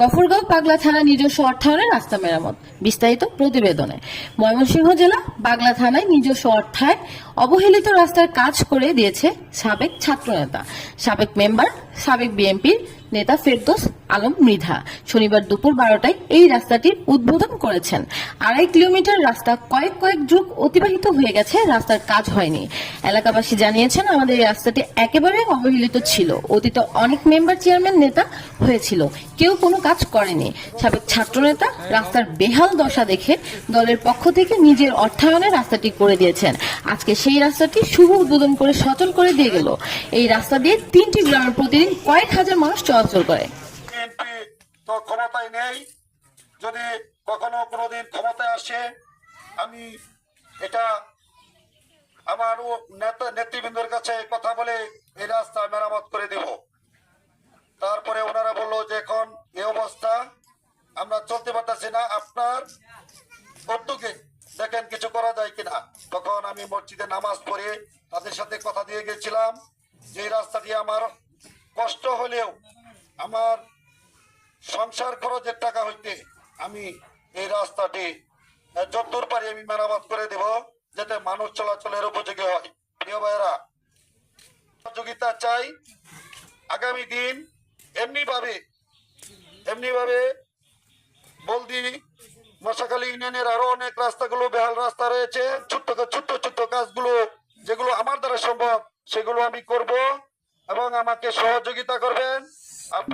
গফরগাঁও পাগলা থানা নিজস্ব অর্থায়নে রাস্তা মেরামত। বিস্তারিত প্রতিবেদনে। ময়মনসিংহ জেলা পাগলা থানায় নিজস্ব অর্থায় অবহেলিত রাস্তার কাজ করে দিয়েছে সাবেক ছাত্রনেতা। সাবেক মেম্বার, সাবেক বিএনপির নেতা ফেরদোস আলম মৃধা শনিবার দুপুর বারোটায় এই রাস্তাটির উদ্বোধন করেছেন। আড়াই কিলোমিটার রাস্তা কয়েক কয়েক যুগ অতিবাহিত হয়ে গেছে, রাস্তার কাজ হয়নি। এলাকাবাসী জানিয়েছেন, আমাদের এই রাস্তাটি একেবারে অবহেলিত ছিল। অতীতে অনেক মেম্বার চেয়ারম্যান নেতা হয়েছিল। কেউ কোনো কাজ করেনি। সাবেক ছাত্রনেতা রাস্তার বেহাল দশা দেখে দলের পক্ষ থেকে নিজের অর্থায়নে রাস্তাটি করে দিয়েছেন। আজকে সেই রাস্তাটি শুভ উদ্বোধন করে সচল করে দিয়ে গেল। এই রাস্তা দিয়ে তিনটি গ্রামের প্রতিদিন কয়েক হাজার মানুষ চলাচল করে। তো ক্ষমতায় নেই। যদি কখনো কোনোদিন ক্ষমতায় আসে, আমি এটা আমার নেতা নেতৃবৃন্দের কাছে কথা বলে এই রাস্তা মেরামত করে দেব। তারপরে ওনারা বলল যে এখন এই অবস্থা, আমরা চলতে পারতেছি না। আপনার উদ্যোগে দেখেন কিছু করা যায় কিনা। তখন আমি মসজিদে নামাজ পড়ে তাদের সাথে কথা দিয়ে গেছিলাম যে রাস্তাটি আমার কষ্ট হলেও আমার সংসার খরচের টাকা হইতে আমি এই রাস্তাটি যতদূর পারি আমি মেরামত করে দেব, যাতে মানুষ চলাচলের উপযোগী হয়। প্রিয় ভাইয়েরা, সহযোগিতা চাই আগামী দিন এমনি ভাবে এমনি ভাবে বলদি মশাখালী ইউনিয়নের আরও অনেক রাস্তাগুলো, বেহাল রাস্তা রয়েছে, ছোট্ট ছোট্ট ছোট্ট কাজগুলো, যেগুলো আমার দ্বারা সম্ভব, সেগুলো আমি করব এবং আমাকে সহযোগিতা করবেন। Up